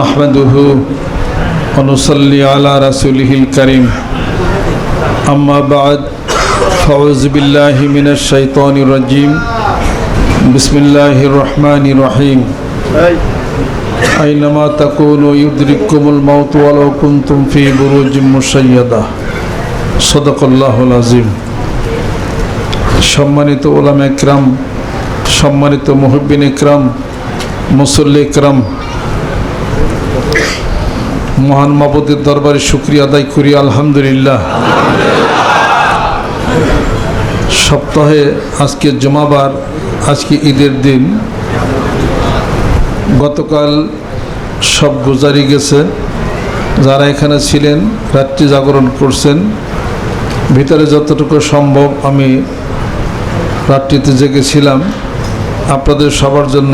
نحمده ونصلي على رسوله الكريم أما بعد فأعوذ بالله من الشيطان الرجيم بسم الله الرحمن الرحيم أينما تكونوا يدرككم الموت ولو كنتم في بروج مشيدة صدق الله العظيم সম্মানিত ওলাম একরাম সম্মানিত মুহব্বিন একরাম মুসল্লি একরাম মহান মাবুদের দরবারে শুক্রিয়া আদায় করি, আলহামদুলিল্লাহ। সপ্তাহে আজকে জমাবার, আজকে ঈদের দিন। গতকাল সব গুজারি গেছে। যারা এখানে ছিলেন, রাত্রি জাগরণ করছেন, ভিতরে যতটুকু সম্ভব আমি রাত্রিতে জেগেছিলাম। আপনাদের সবার জন্য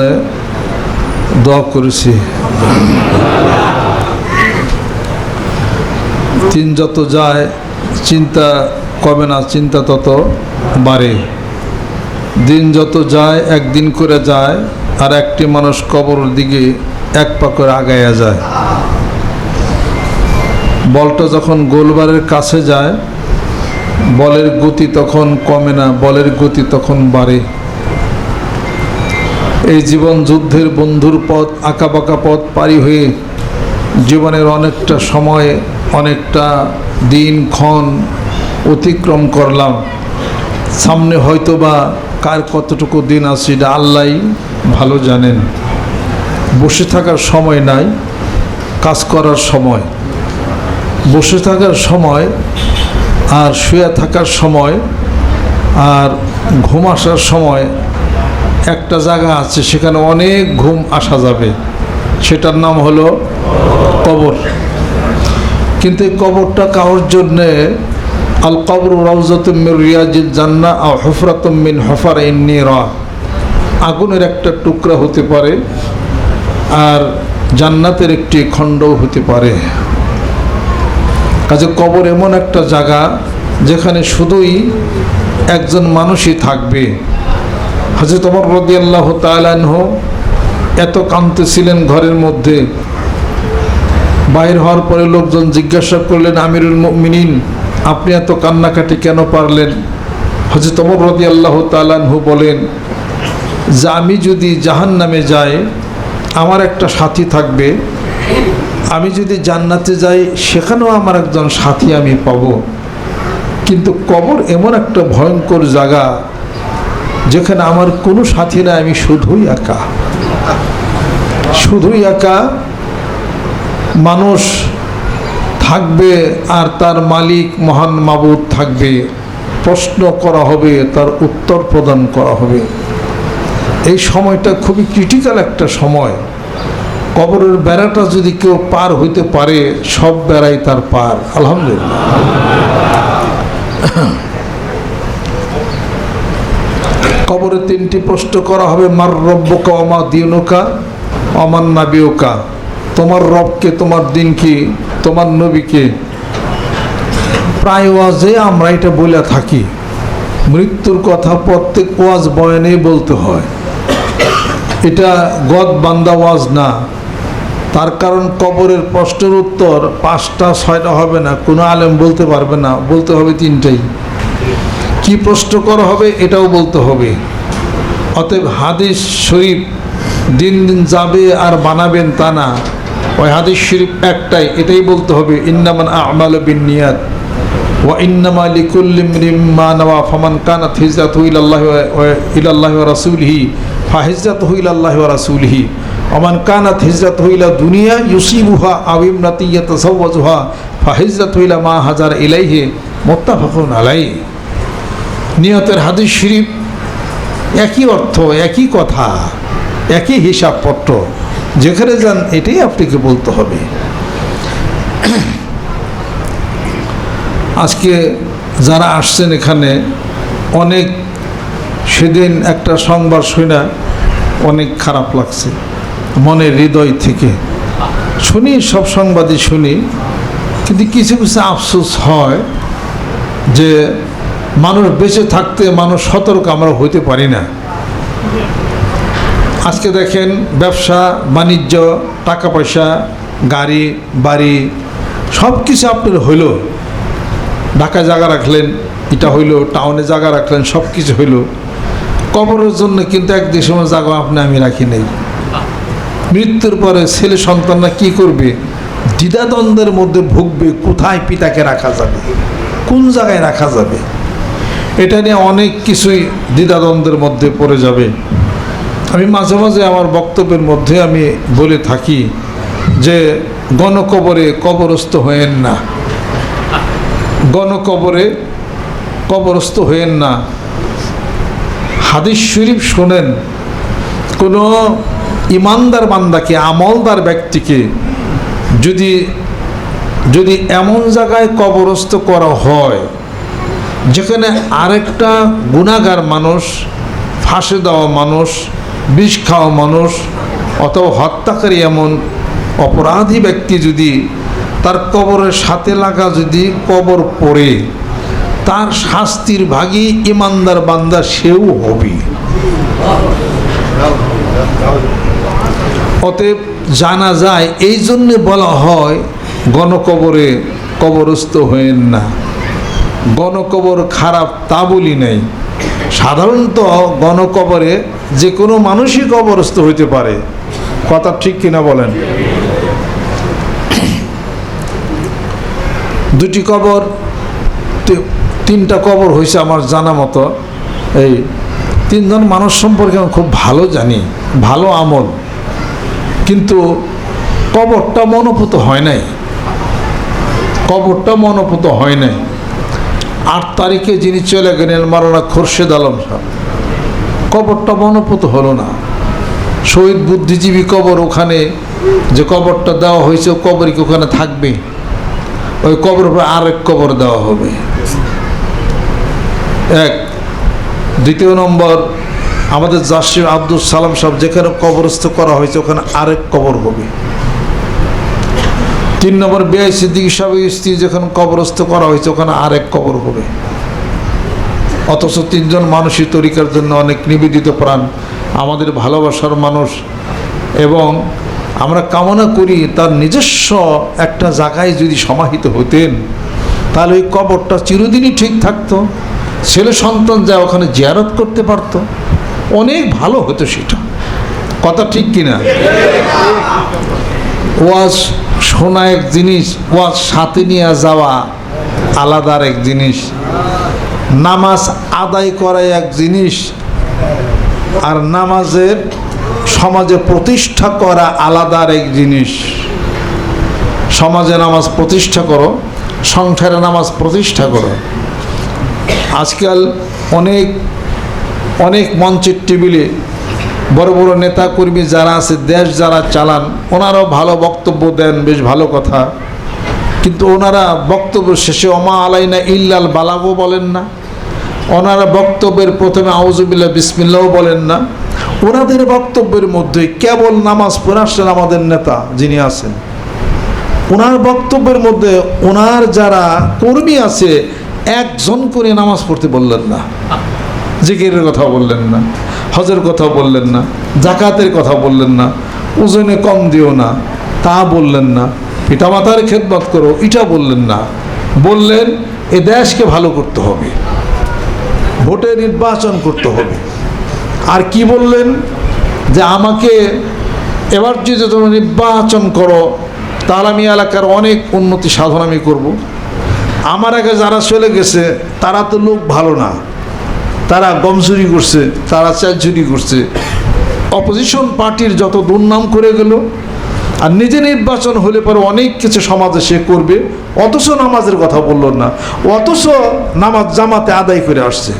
দোয়া করেছি। দিন যত যায়, চিন্তা কমে না, চিন্তা তত বাড়ে। দিন যত যায়, একদিন করে যায়, আর একটি মানুষ কবরের দিকে এক পা করে আগাইয়া যায়। বলটা যখন গোলবারের কাছে যায়, বলের গতি তখন কমে না, বলের গতি তখন বাড়ে। এই জীবন যুদ্ধের বন্ধুর পথ, আঁকাবাঁকা পথ পারি হয়ে জীবনের অনেকটা সময় অনেকটা দিন ক্ষণ অতিক্রম করলাম। সামনে হয়তো বা কার কতটুকু দিন আছে এটা আল্লাহ ভালো জানেন। বসে থাকার সময় নাই, কাজ করার সময়। বসে থাকার সময় আর শুয়ে থাকার সময় আর ঘুম আসার সময় একটা জায়গা আছে, সেখানে অনেক ঘুম আসা যাবে। সেটার নাম হলো কবর। কিন্তু এই কবরটা কারোর জন্যে? আল কবর হফরাতুমিন হফার ইন্নিরা আগুনের একটা টুকরা হতে পারে আর জান্নাতের একটি খণ্ডও হতে পারে। কাজে কবর এমন একটা জায়গা যেখানে শুধুই একজন মানুষই থাকবে। হাজরত অমর রদি আল্লাহ তালাহ এত কাঁদতেছিলেন ঘরের মধ্যে। বাইর হওয়ার পরে লোকজন জিজ্ঞাসা করলেন, আমিরুল মিনিন আপনি এত কান্নাকাটি কেন পারলেন? হজরত অমর রদি আল্লাহ তালাহু বলেন, যে আমি যদি জাহান নামে যাই, আমার একটা সাথী থাকবে। আমি যদি জান্নাতে যাই, সেখানেও আমার একজন সাথী আমি পাব। কিন্তু কবর এমন একটা ভয়ঙ্কর জায়গা, যেখানে আমার কোনো সাথী নাই, আমি শুধুই একা। শুধুই একা মানুষ থাকবে আর তার মালিক মহান মাবুদ থাকবে, প্রশ্ন করা হবে, তার উত্তর প্রদান করা হবে। এই সময়টা খুবই ক্রিটিক্যাল একটা সময়। কবরের বেড়াটা যদি কেউ পার হইতে পারে, সব বেড়াই তার পার। আলহামদুলিল্লাহ। কবরে তিনটি প্রশ্ন করা হবে, মার রব্বকা অমা দিনুকা অমান নাবিউকা। তোমার রবকে, তোমার দিনকে, তোমার নবীকে। প্রায় ওয়াজে আমরা এটা বলে থাকি। মৃত্যুর কথা প্রত্যেক ওয়াজ বয়ানেই বলতে হয়। এটা গদ বান্দা ওয়াজ না। তার কারণ কবরের প্রশ্নের উত্তর পাঁচটা, ছয়টা হবে না। কোনো আলেম বলতে পারবে না। বলতে হবে তিনটাই। কি প্রশ্ন করা হবে এটাও বলতে হবে। অতএব হাদিস শরীফ দিন দিন যাবে আর বানাবেন তা না। ওই হাদিস শরীফ একটাই, এটাই বলতে হবে, ইন্নামান আমাল বিন নিয়াত ওয়া ইন্নামা লিকুল্লি মা নওয়া, ফামান কানাত হিজরাতু ইলাল্লাহি ওয়া ইলাল্লাহি ওয়া রাসূলিহি, ফাহিজরাতু ইলাল্লাহি ওয়া রাসূলিহি, ওমান কানাত হিজরাতু ইলা দুনিয়া ইউসিবুহা আও ইমরাতি ইয়াতাসাওয়াজুহা ফাহিজরাতু ইলা মা হাজার ইলাইহি, মুত্তাফাকুন আলাইহি। নিয়তের হাদিস শরীফ একই অর্থ, একই কথা, একই হিসাবপত্র। যেখানে যান, এটাই আপনাকে বলতে হবে। আজকে যারা আসছেন এখানে, অনেক সেদিন একটা সংবাদ শুনে অনেক খারাপ লাগছে। মনের হৃদয় থেকে। শুনি, সব সংবাদই শুনি, কিন্তু কিছু কিছু আফসোস হয় যে মানুষ বেঁচে থাকতে মানুষ সতর্ক আমরা হইতে পারি না। আজকে দেখেন ব্যবসা, বাণিজ্য টাকা পয়সা গাড়ি, বাড়ি সব কিছু আপনার হইল। ঢাকা জায়গা রাখলেন, এটা হইল, টাউনে জায়গা রাখলেন সব কিছু হইল। কবরের জন্য কিন্তু একদিন সময় জায়গা আপনি আমি রাখি নেই। মৃত্যুর পরে ছেলে সন্তানরা কি করবে? দ্বিধাদ্বন্দ্বের মধ্যে ভুগবে, কোথায় পিতাকে রাখা যাবে? কোন জায়গায় রাখা যাবে? এটা নিয়ে অনেক কিছুই দ্বিধাদ্বন্দ্বের মধ্যে পড়ে যাবে। আমি মাঝে মাঝে আমার বক্তব্যের মধ্যে আমি বলে থাকি যে গণকবরে কবরস্থ হয়েন না। গণকবরে কবরস্থ হয়েন না। হাদিস শরীফ শোনেন, কোনো ইমানদার বান্দাকে, আমলদার ব্যক্তিকে যদি যদি এমন জায়গায় কবরস্থ করা হয়, যেখানে আরেকটা গুণাগার মানুষ, ফাঁসে দেওয়া মানুষ বিষ খাওয়া মানুষ, অথবা হত্যাকারী এমন অপরাধী ব্যক্তি যদি তার কবরের সাথে লাগা যদি কবর পড়ে, তার শাস্তির ভাগী ইমানদার বান্দা সেও হবে। অতএব জানা যায়, এই জন্যে বলা হয়, গণকবরে কবরস্থ হয়েন না। গণকবর খারাপ তা বলি নাই। সাধারণত গণকবরে যে কোনো মানুষই কবরস্থ হইতে পারে। কথা ঠিক কিনা বলেন? দুটি কবর তিনটা কবর হয়েছে আমার জানা মতো। এই তিনজন মানুষ সম্পর্কে আমি খুব ভালো জানি, ভালো আমল। কিন্তু কবরটা মনোপুত হয় নাই। কবরটা মনোপুত হয় নাই। আট তারিখে যিনি চলে গেলেন মারানা খোরশেদ আলম সাহেব। কবরটা মনোপুত হলো না। শহীদ বুদ্ধিজীবী কবর ওখানে যে কবরটা দেওয়া হয়েছে, ও কবরই কি ওখানে থাকবে? ওই কবর আরেক কবর দেওয়া হবে। এক। দ্বিতীয় নম্বর, আমাদের জাসিম আব্দুল সালাম সাহেব যেখানে কবরস্থ করা হয়েছে, ওখানে আরেক কবর হবে। তিন নম্বর বেআই সিদ্দিক সাহেবের স্ত্রী যখন কবরস্থ করা হয়েছে, ওখানে আরেক কবর হবে। অথচ তিনজন মানুষই তরিকার জন্য অনেক নিবেদিত প্রাণ। আমাদের ভালোবাসার মানুষ এবং আমরা কামনা করি তার নিজস্ব একটা জায়গায় যদি সমাহিত হতেন, তাহলে ওই কবরটা চিরদিনই ঠিক থাকতো। ছেলে সন্তান যা ওখানে জিয়ারত করতে পারতো। অনেক ভালো হতো সেটা। কথা ঠিক কিনা? ওয়াজ শোনা এক জিনিস, ওয়াজ সাথে নিয়ে যাওয়া আলাদার এক জিনিস। নামাজ আদায় করা এক জিনিস আর নামাজের সমাজে প্রতিষ্ঠা করা আলাদার এক জিনিস। সমাজে নামাজ প্রতিষ্ঠা করো, সংসারে নামাজ প্রতিষ্ঠা করো। আজকাল অনেক অনেক মঞ্চের টেবিলে বড় বড় নেতা কর্মী যারা আছে, দেশ যারা চালান, ওনারাও ভালো বক্তব্য দেন, বেশ ভালো কথা। কিন্তু ওনারা বক্তব্য শেষে অমা আলাইনা ইল্লাল বালাগো বলেন না। ওনারা বক্তব্যের প্রথমে আউজুবিল্লা বিসমিল্লাও বলেন না। ওনাদের বক্তব্যের মধ্যে কেবল নামাজ পড়ে আসছেন আমাদের নেতা যিনি আছেন। ওনার বক্তব্যের মধ্যে ওনার যারা কর্মী আছে, একজন করে নামাজ পড়তে বললেন না। জিকিরের কথা বললেন না, হজের কথা বললেন না, জাকাতের কথা বললেন না, ওজনে কম দিও না, তা বললেন না, পিতামাতার খেদমত করো, এটা বললেন না। বললেন, এ দেশকে ভালো করতে হবে, ভোটে নির্বাচন করতে হবে। আর কি বললেন? যে আমাকে এবার যদি তোমরা নির্বাচন করো, তাহলে আমি এলাকার অনেক উন্নতি সাধন আমি করব। আমার আগে যারা চলে গেছে, তারা তো লোক ভালো না। তারা গম চুরি করছে, তারা চাল চুরি করছে। অপোজিশন পার্টির যত দুর্নাম করে গেল, আর নিজে নির্বাচন হলে পরে অনেক কিছু সমাজে সে করবে, অথচ নামাজের কথা বলল না, অথচ নামাজ জামাতে আদায় করে আসছে।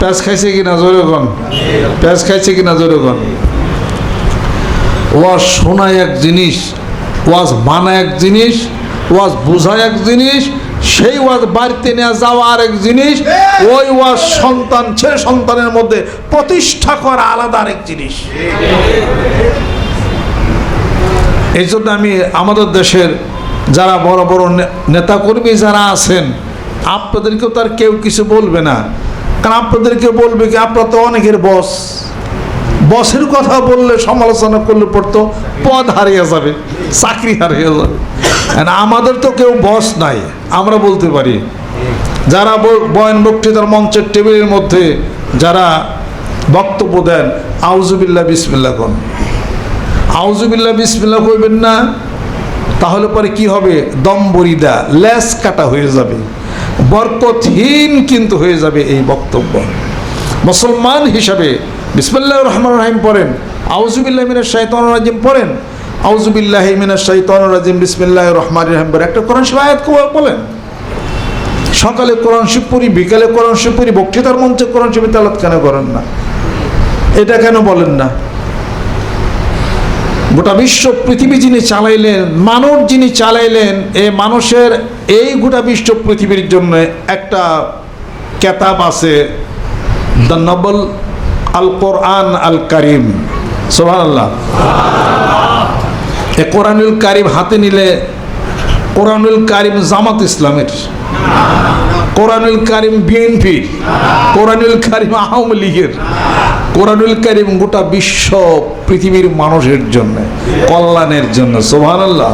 প্যাঁচ খাইছে কিনা জোরেগণ প্যাঁচ খাইছে কিনা জোরেগণ ওয়াজ শোনা এক জিনিস, ওয়াজ মানা এক জিনিস, ওয়াজ বোঝা এক জিনিস সেই ওয়াজ বাড়িতে নিয়ে যাওয়া আর এক জিনিস ওই ওয়াজ সন্তান ছেলে সন্তানের মধ্যে প্রতিষ্ঠা করা আলাদা আরেক জিনিস। এই জন্য আমি আমাদের দেশের যারা বড় বড় নেতাকর্মী যারা আছেন আপনাদেরকেও তার কেউ কিছু বলবে না। কারণ আপনাদেরকে বলবে কি আপনার তো অনেকের বস বসের কথা বললে, সমালোচনা করলে পড়তো, পদ হারিয়ে যাবে, চাকরি হারিয়ে যাবে। আমাদের তো কেউ বস নাই, আমরা বলতে পারি। যারা বয়ান বক্তৃতার মঞ্চের টেবিলের মধ্যে যারা বক্তব্য দেন আউজুবিল্লাহ বিসমিল্লা কোন। আউজুবিল্লাহ বিসমিল্লা কইবেন না, তাহলে পরে কি হবে? দম বরিদা ল্যাস কাটা হয়ে যাবে। বরকতহীন কিন্তু হয়ে যাবে এই বক্তব্য। মুসলমান হিসাবে বিসমুল্লাহ রহমান রাহিম পড়েন। আউজুবিল্লাহ মিনাশ শাইতান রাজিম পড়েন। আউজুবিল্লাহ মিনাশ শাইতান রাজিম বিসমিল্লাহ রহমান রাহিম পড়েন। একটা কোরআন শরীফ আয়াত বলেন। সকালে কোরআন শিব পড়ি, বিকালে কোরআন শিব পড়ি, বক্তৃতার মঞ্চে কোরআন শিব তালাত কেন করেন না? এটা কেন বলেন না? গোটা বিশ্ব পৃথিবী যিনি চালাইলেন মানব যিনি চালাইলেন, এ মানুষের এই গোটা বিশ্ব পৃথিবীর জন্য একটা কেতাব আছে, দ্য নবল আল কোরআন আল কারিম সোহান আল্লাহ এ কোরআনুল কারিম হাতে নিলে কোরআনুল কারিম জামাত ইসলামের, কোরআনুল কারিম বিএনপি, কোরআনুল কারিম আওয়ামী লীগের, কোরআনুল কারিম গোটা বিশ্ব পৃথিবীর মানুষের জন্য, কল্যাণের জন্য সোহান আল্লাহ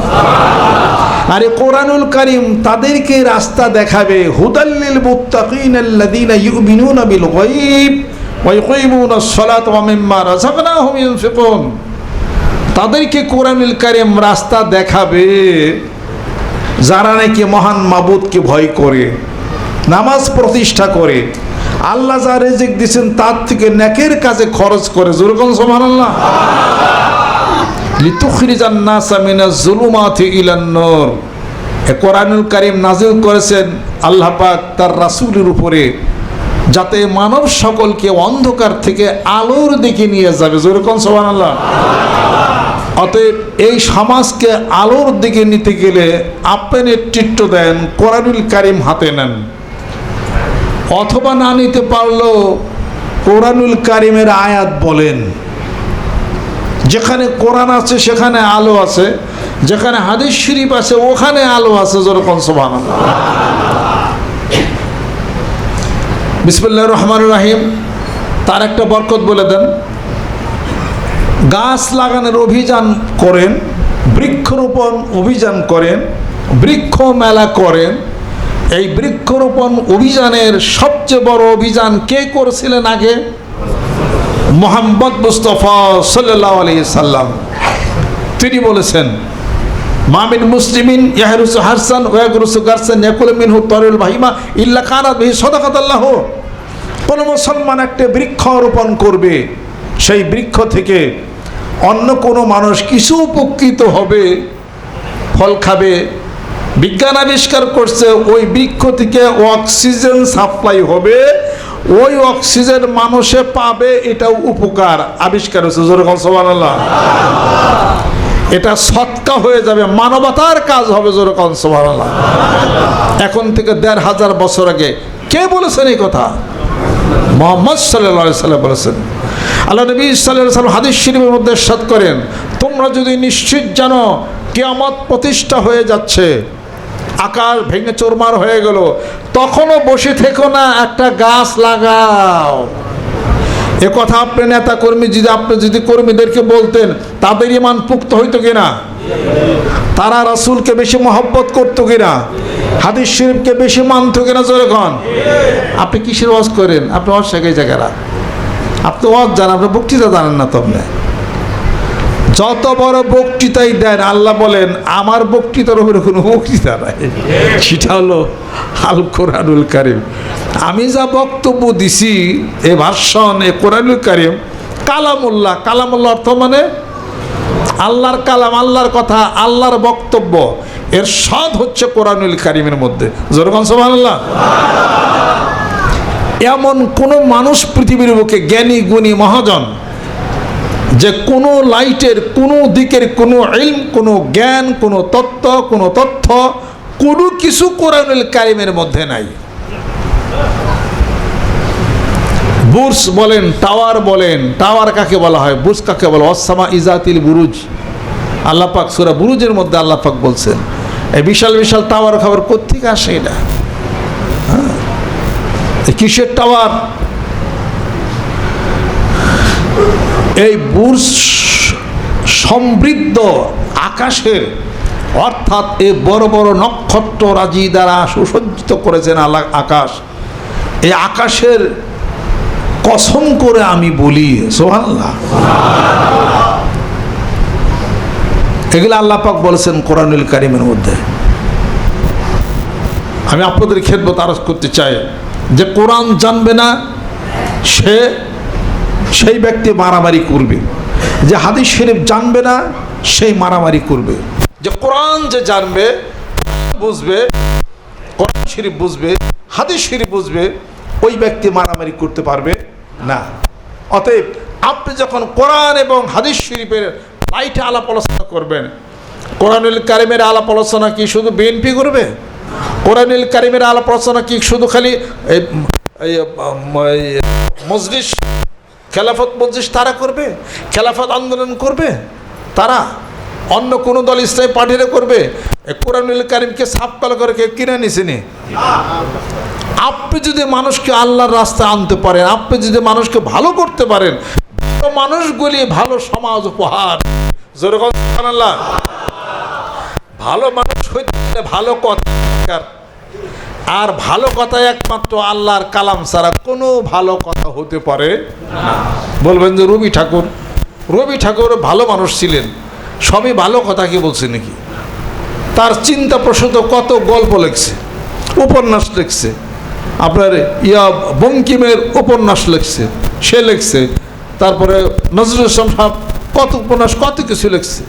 আরে কোরআনুল কারিম তাদেরকে রাস্তা দেখাবে, হুদাল্লিল মুত্তাকিন আল্লাযীনা ইউমিনুনা বিল গায়ব। তাদেরকে কোরআনুল কারিম রাস্তা দেখাবে যারা নাকি মহান মাবুদকে ভয় করে, নামাজ প্রতিষ্ঠা করে। আল্লাহ যা রেজিক দিয়েছেন তার থেকে নেকের কাজে খরচ করে। যেরকম সমান আল্লাহ কোরআনুল কারীম নাজিল করেছেন আল্লাহ পাক তার রাসূলের উপরে। যাতে মানব সকলকে অন্ধকার থেকে আলোর দিকে নিয়ে যাবে। যেরকম সুবহানাল্লাহ? অতএব এই সমাজকে আলোর দিকে নিতে গেলে আপনি নেতৃত্ব দেন, কোরআনুল কারিম হাতে নেন। অথবা না নিতে পারলেও কোরআনুল কারিমের আয়াত বলেন। যেখানে কোরআন আছে, সেখানে আলো আছে, যেখানে হাদিস শরীফ আছে, ওখানে আলো আছে যেরকম সোভান বিসমুল্লাহ রহমান রাহিম। তার একটা বরকত বলে দেন। গাছ লাগানোর অভিযান করেন, বৃক্ষরোপণ অভিযান করেন, বৃক্ষ মেলা করেন। এই বৃক্ষরোপণ অভিযানের সবচেয়ে বড় অভিযান কে করেছিলেন আগে? মোহাম্মদ মুস্তফা সাল্লাহ আলি সাল্লাম। তিনি বলেছেন মামিন মুসলিমিন ইয়াহরুসু হারসান ওয়াগরুসু গারসান ইয়াকুল মিনহু তরুল ভাহিমা ইল্লা কানাত বিহি সাদাকাত আল্লাহ কোন মুসলমান একটা বৃক্ষ রোপণ করবে, সেই বৃক্ষ থেকে অন্য কোনো মানুষ কিছু উপকৃত হবে, ফল খাবে, বিজ্ঞান আবিষ্কার করছে, ওই বৃক্ষ থেকে অক্সিজেন সাপ্লাই হবে, ওই অক্সিজেন মানুষে পাবে, এটাও উপকার। আবিষ্কার হচ্ছে যেরকম সোমানাল্লাহ এটা সৎকা হয়ে যাবে, মানবতার কাজ হবে যেরকম সোমানাল্লাহ এখন থেকে দেড় হাজার বছর আগে কে বলেছেন এই কথা? মোহাম্মদ সাল্লাহ সাল্লাম বলেছেন। আল্লাহ নবী সাল্লাম হাদিস শরীফের মধ্যে সাত করেন, তোমরা যদি নিশ্চিত জানো, কেয়ামত প্রতিষ্ঠা হয়ে যাচ্ছে, আকাশ ভেঙে চোরমার হয়ে গেল, তখনও বসে থেকো না, একটা গাছ লাগাও। এ কথা আপনি নেতা কর্মী যদি আপনি যদি কর্মীদেরকে বলতেন, তাদের ইমান পুক্ত হইতো কিনা? তারা রাসূলকে বেশি মহব্বত করতো কিনা? হাদিস শরীফকে বেশি মানতো কিনা যখন আপনি কিসের ওয়াজ করেন? আপনি ওয়াজ শেখাই জায়গারা। আপনি ওয়াজ জানেন, আপনি বক্তৃতা জানেন না তো আপনি। যত বড় বক্তৃতাই দেন, আল্লাহ বলেন, আমার বক্তৃতার উপরে কোনো বক্তৃতা নাই। সেটা হলো আল কোরআনুল কারিম। আমি যা বক্তব্য দিছি, এ ভাষণ, এ কোরআনুল কারিম, কালামুল্লাহ কালামুল্লাহ অর্থ মানে আল্লাহর কালাম, আল্লাহর কথা, আল্লাহর বক্তব্য। এর স্বাদ হচ্ছে কোরআনুল কারিমের মধ্যে। যেরকম সোহানাল্লাহ এমন কোনো মানুষ পৃথিবীর বুকে জ্ঞানী, গুণী, মহাজন, যে কোনো লাইটের, কোনো দিকের, কোনো ইলম, কোনো জ্ঞান, কোনো তত্ত্ব, কোনো তথ্য, কোনো কিছু কোরআনুল কারিমের মধ্যে নাই। বুর্স বলেন, টাওয়ার বলেন, টাওয়ার কাকে বলা হয়? বুর্স কাকে বলা অসামা ইজাতিল বুরুজ। আল্লাপাক সুরা বুরুজের মধ্যে আল্লাপাক বলছেন এই বিশাল বিশাল টাওয়ার খাবার কোথেকে আসে এটা? হ্যাঁ? কিসের টাওয়ার? এই বুর্স সমৃদ্ধ আকাশের, অর্থাৎ এই বড় বড় নক্ষত্র রাজি দ্বারা সুসজ্জিত করেছেন আল্লাহ আকাশ। এই আকাশের কসম করে আমি বলি সোহান্লাহ এগুলো আল্লাহ পাক বলেছেন কোরআনুল কারিমের মধ্যে। আমি আপনাদের খেদমত আরজ করতে চাই যে কোরআন জানবে না, সে সেই ব্যক্তি মারামারি করবে। যে হাদিস শরীফ জানবে না, সেই মারামারি করবে। যে কোরআন যে জানবে, বুঝবে, কোরআন শরীফ বুঝবে, হাদিস শরীফ বুঝবে, ওই ব্যক্তি মারামারি করতে পারবে। না। অতএব আপনি যখন কোরআন এবং হাদিস শরীফের লাইটে আলাপ আলোচনা করবেন, কোরআনুল কারিমের আলাপ আলোচনা কি শুধু বিএনপি করবে? কোরআনুল কারিমের আলাপ আলোচনা কি শুধু খালি মজলিস, খেলাফত মজলিস তারা করবে? খেলাফত আন্দোলন করবে তারা? অন্য কোনো দল ইসলামী পার্টিরা করবে? কোরআনুল কারিমকে সাফ করে কে কিনে নিছেনি আপনি যদি মানুষকে আল্লাহর রাস্তায় আনতে পারেন, আপনি যদি মানুষকে ভালো করতে পারেন, ভালো মানুষগুলি ভালো সমাজ উপহার। আল্লাহ ভালো মানুষ হইতে গেলে ভালো কথা। আর ভালো কথা একমাত্র আল্লাহর কালাম ছাড়া কোনো ভালো কথা হতে পারে বলবেন যে রবি ঠাকুর রবি ঠাকুর ভালো মানুষ ছিলেন। সবই ভালো কথা কি বলছে নাকি? তার চিন্তা প্রসূত কত গল্প লেখছে, উপন্যাস লিখছে, আপনার ইয়া বঙ্কিমের উপন্যাস লিখছে, সে লিখছে, তারপরে নজরুল ইসলাম সাহেব কত উপন্যাস, কত কিছু লিখছে,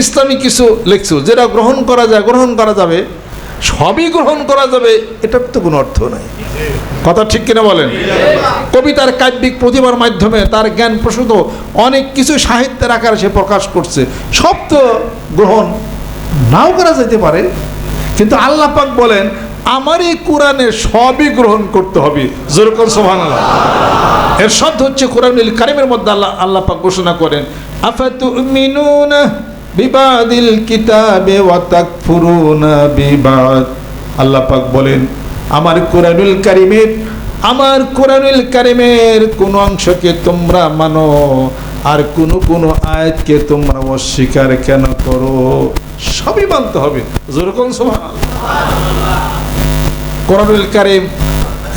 ইসলামী কিছু লিখছে, যেটা গ্রহণ করা যায়, গ্রহণ করা যাবে, সবই গ্রহণ করা যাবে, এটার তো কোনো অর্থ নাই। কথা ঠিক কিনা বলেন? কবিতার কাব্যিক প্রতিভার মাধ্যমে তার জ্ঞান প্রসূত অনেক কিছু সাহিত্যের আকারে সে প্রকাশ করছে। সব তো গ্রহণ নাও করা যেতে পারে, কিন্তু আল্লাহ পাক বলেন, আমার এই কোরআনের সবই গ্রহণ করতে হবে। যেরকম সোহান এর শব্দ হচ্ছে কোরআনুল কারিমের মধ্যে আল্লাহ আল্লাহ পাক ঘোষণা করেন বিবাদিল কিতাবে বিবাদ। আল্লাহ পাক বলেন আমার কোরআনুল কারিমের, আমার কোরআনুল কারিমের কোন অংশকে তোমরা মানো, আর কোন কোন আয়াতকে তোমরা অস্বীকার কেন করো? সবই মানতে হবে। যেরকম কোরআনুল কারিম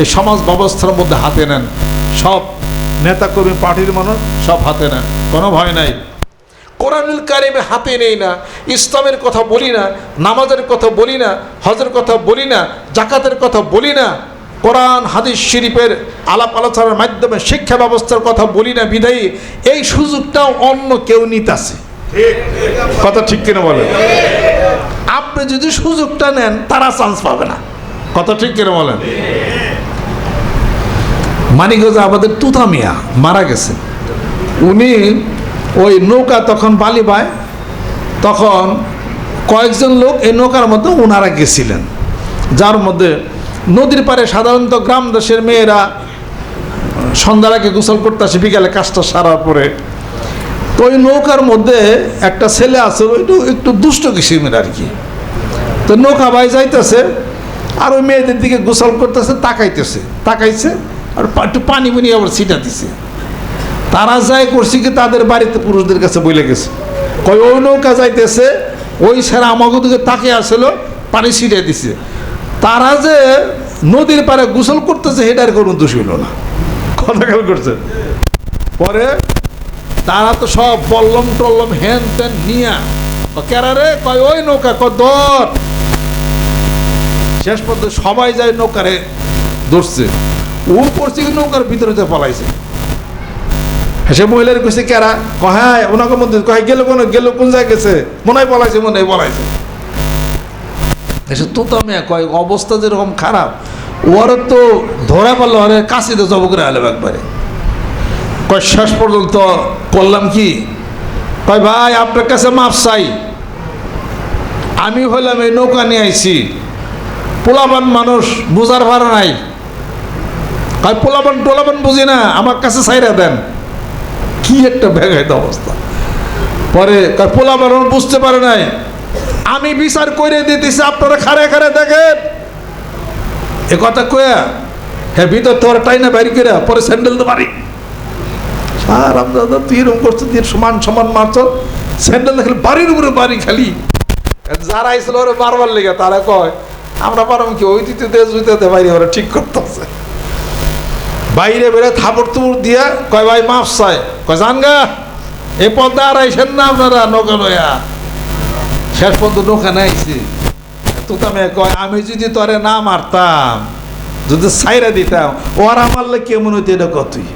এই সমাজ ব্যবস্থার মধ্যে হাতে নেন। সব নেতাকর্মী, পার্টির মানুষ সব হাতে নেন। কোনো ভয় নাই। কোরআনুল কারিমে হাতে নেই না, ইসলামের কথা বলি না, নামাজের কথা বলি না, হজের কথা বলি না, জাকাতের কথা বলি না, কোরআন, হাদিস, শরীফের আলাপ আলোচনার মাধ্যমে শিক্ষা ব্যবস্থার কথা বলি না বিদায়ী এই সুযোগটাও অন্য কেউ নিতাছে। কথা ঠিক কিনা বলে আপনি যদি সুযোগটা নেন, তারা চান্স পাবে না। কথা ঠিক কিনা বলেন? মানিকগঞ্জে আমাদের তুতা মিয়া মারা গেছে। উনি ওই নৌকা তখন বালি পায়, তখন কয়েকজন লোক এই নৌকার মধ্যে ওনারা গেছিলেন। যার মধ্যে নদীর পারে সাধারণত গ্রাম দেশের মেয়েরা সন্ধ্যার আগে গোসল করতে আসে, বিকালে কাজটা সারার পরে। তো ওই নৌকার মধ্যে একটা ছেলে আছে একটু একটু দুষ্ট কিসিমের আর কি। তো নৌকা ভাই যাইতেছে, আর ওই মেয়েদের দিকে গোসল করতেছে, তাকাইতেছে, তাকাইছে, আর একটু পানি পানি আবার ছিটা দিছে। তারা যাই করছে কি তাদের বাড়িতে পুরুষদের কাছে বলে গেছে। কই ওই নৌকা যাইতেছে, ওই সারা আমাকে দিকে তাকে আসলো, পানি ছিটিয়ে দিছে। তারা যে নদীর পাড়ে গোসল করতেছে সেটার কোনো দোষ হইল না। কথা খেয়াল করছে? পরে তারা তো সব বল্লম টল্লম হ্যান ত্যান নিয়া কেরা রে কয়, ওই নৌকা ক দর শেষ পর্যন্ত সবাই যায় নৌকারে ধরছে। ও করছে নৌকার ভিতরে পলাইছে। সে মহিলার কইছে কেরা কহায় ওনাকে মধ্যে কয়, গেল কোন গেল কোন জায়গায় গেছে? মনে হয় পলাইছে, মনে হয় পলাইছে। এসে তো তো আমি কয়, অবস্থা যেরকম খারাপ ওর তো ধরা পারল আরে কাশিতে জব করে আলো একবারে। কয়, শেষ পর্যন্ত করলাম কি? কয়, ভাই, আপনার কাছে মাপ চাই। আমি হলাম এই নৌকা নিয়ে আইছি। পোলাবান মানুষ বুঝার ভাড়া নাই। কয় পোলাবান টোলাবান বুঝি না, আমার কাছে সাইরা দেন। কি একটা ব্যাঘাত অবস্থা? পরে পোলাবান ওরা বুঝতে পারে নাই। আমি বিচার করে দিতেছি, আপনারা খারে খারে দেখেন। এ কথা কয়া হ্যাঁ ভিতর তোর টাই না বাইর করে পরে স্যান্ডেল তো মারি। তুই করছ, তুই সমান সমান মারছ। স্যান্ডেল উপরে যারা তারা কয়, আমরা পারম কি? দিতে দেশ উইতে বাইরে ঠিক করতেছে। বাইরে বেড়ে থাপড় তুমুর দিয়া কয়, ভাই, মাফ চাই কয়, জান গা, এ পদ্মা আর আইসেন না আপনারা নৌকা লয়া শেষ পর্যন্ত নৌকা নাইছি তুতামে কয়, আমি যদি তোরে না মারতাম, যদি সাইরা দিতাম, ওরা মারলে কেমন হইতে এটা কতই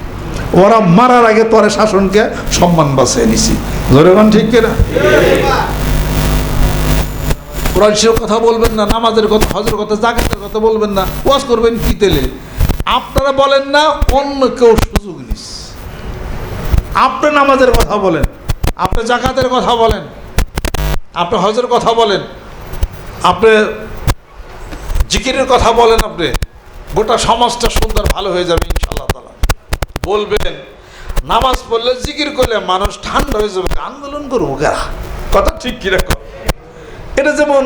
ওরা মারার আগে তোরে শাসনকে সম্মান বাঁচিয়ে নিছি। ধরে কোন ঠিক কিনা? কথা বলবেন না, নামাজের কথা, হজের কথা জাকাতের কথা বলবেন না। ওয়াজ করবেন কি তেলে? আপনারা বলেন না, অন্য কেউ সুযোগ নিস। আপনি নামাজের কথা বলেন, আপনি জাকাতের কথা বলেন, আপনি হজের কথা বলেন, আপনি জিকিরের কথা বলেন আপনি, গোটা সমাজটা সুন্দর ভালো হয়ে যাবে ইনশাল্লাহ তালা বলবেন, নামাজ পড়লে জিকির করলে মানুষ ঠান্ডা হয়ে যাবে, আন্দোলন করব কারা? কথা ঠিক কীরকম এটা যেমন